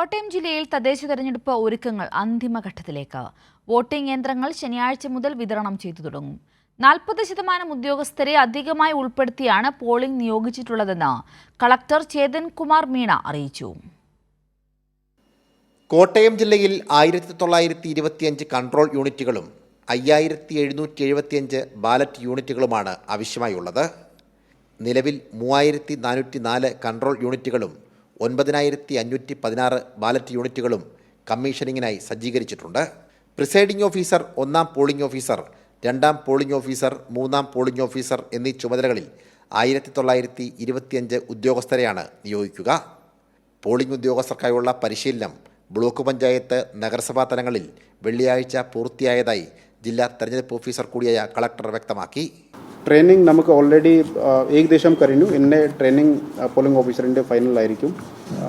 കോട്ടയം ജില്ലയിൽ തദ്ദേശ തെരഞ്ഞെടുപ്പ് ഒരുക്കങ്ങൾ അന്തിമഘട്ടത്തിലേക്ക്. വോട്ടിംഗ് യന്ത്രങ്ങൾ ശനിയാഴ്ച മുതൽ വിതരണം ചെയ്തു തുടങ്ങും. നാൽപ്പത് ശതമാനം ഉദ്യോഗസ്ഥരെ അധികമായി ഉൾപ്പെടുത്തിയാണ് പോളിംഗ് നിയോഗിച്ചിട്ടുള്ളതെന്ന് കളക്ടർ ചേതൻ കുമാർ മീണ അറിയിച്ചു. കോട്ടയം ജില്ലയിൽ ആയിരത്തി തൊള്ളായിരത്തി ഇരുപത്തിയഞ്ച് കൺട്രോൾ യൂണിറ്റുകളും അയ്യായിരത്തി എഴുന്നൂറ്റി എഴുപത്തിയഞ്ച് ബാലറ്റ് യൂണിറ്റുകളുമാണ് ആവശ്യമായുള്ളത്. നിലവിൽ മൂവായിരത്തി നാനൂറ്റി നാല് കൺട്രോൾ യൂണിറ്റുകളും ഒൻപതിനായിരത്തി അഞ്ഞൂറ്റി പതിനാറ് ബാലറ്റ് യൂണിറ്റുകളും കമ്മീഷനിങ്ങിനായി സജ്ജീകരിച്ചിട്ടുണ്ട്. പ്രിസൈഡിംഗ് ഓഫീസർ ഒന്നാം പോളിംഗ് ഓഫീസർ രണ്ടാം പോളിംഗ് ഓഫീസർ മൂന്നാം പോളിംഗ് ഓഫീസർ എന്നീ ചുമതലകളിൽ ആയിരത്തി തൊള്ളായിരത്തി ഇരുപത്തിയഞ്ച് ഉദ്യോഗസ്ഥരെയാണ് നിയോഗിക്കുക. പോളിംഗ് ഉദ്യോഗസ്ഥർക്കായുള്ള പരിശീലനം ബ്ലോക്ക് പഞ്ചായത്ത് നഗരസഭാ തലങ്ങളിൽ വെള്ളിയാഴ്ച പൂർത്തിയായതായി ജില്ലാ തെരഞ്ഞെടുപ്പ് ഓഫീസർ കൂടിയായ കളക്ടർ വ്യക്തമാക്കി. ട്രെയിനിങ് നമുക്ക് ഓൾറെഡി ഏകദേശം കഴിഞ്ഞു. എന്നെ ട്രെയിനിങ് പോളിംഗ് ഓഫീസറിന്റെ ഫൈനലായിരിക്കും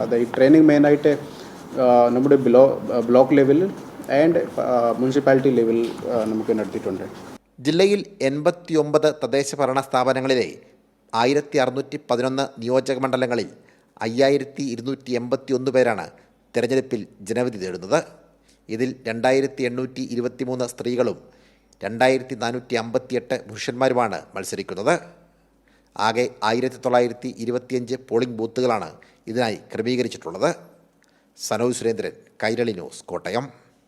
അത് ഈ ട്രെയിനിങ് മെയിനായിട്ട് നമ്മുടെ ബ്ലോ ബ്ലോക്ക് ലെവലിൽ ആൻഡ് മുനിസിപ്പാലിറ്റി ലെവലിൽ നമുക്ക് നടത്തിയിട്ടുണ്ട്. ജില്ലയിൽ എൺപത്തിയൊമ്പത് തദ്ദേശ ഭരണ സ്ഥാപനങ്ങളിലെ ആയിരത്തി അറുന്നൂറ്റി പതിനൊന്ന് നിയോജക മണ്ഡലങ്ങളിൽ അയ്യായിരത്തി ഇരുന്നൂറ്റി എൺപത്തി ഒന്ന് പേരാണ് തെരഞ്ഞെടുപ്പിൽ ജനവിധി തേടുന്നത്. ഇതിൽ രണ്ടായിരത്തി എണ്ണൂറ്റി ഇരുപത്തിമൂന്ന് സ്ത്രീകളും രണ്ടായിരത്തി നാനൂറ്റി അമ്പത്തിയെട്ട് പുരുഷന്മാരുമാണ് മത്സരിക്കുന്നത്. ആകെ ആയിരത്തി തൊള്ളായിരത്തി ഇരുപത്തിയഞ്ച് പോളിംഗ് ബൂത്തുകളാണ് ഇതിനായി ക്രമീകരിച്ചിട്ടുള്ളത്. സനോജ് സുരേന്ദ്രൻ കൈരളി ന്യൂസ് കോട്ടയം.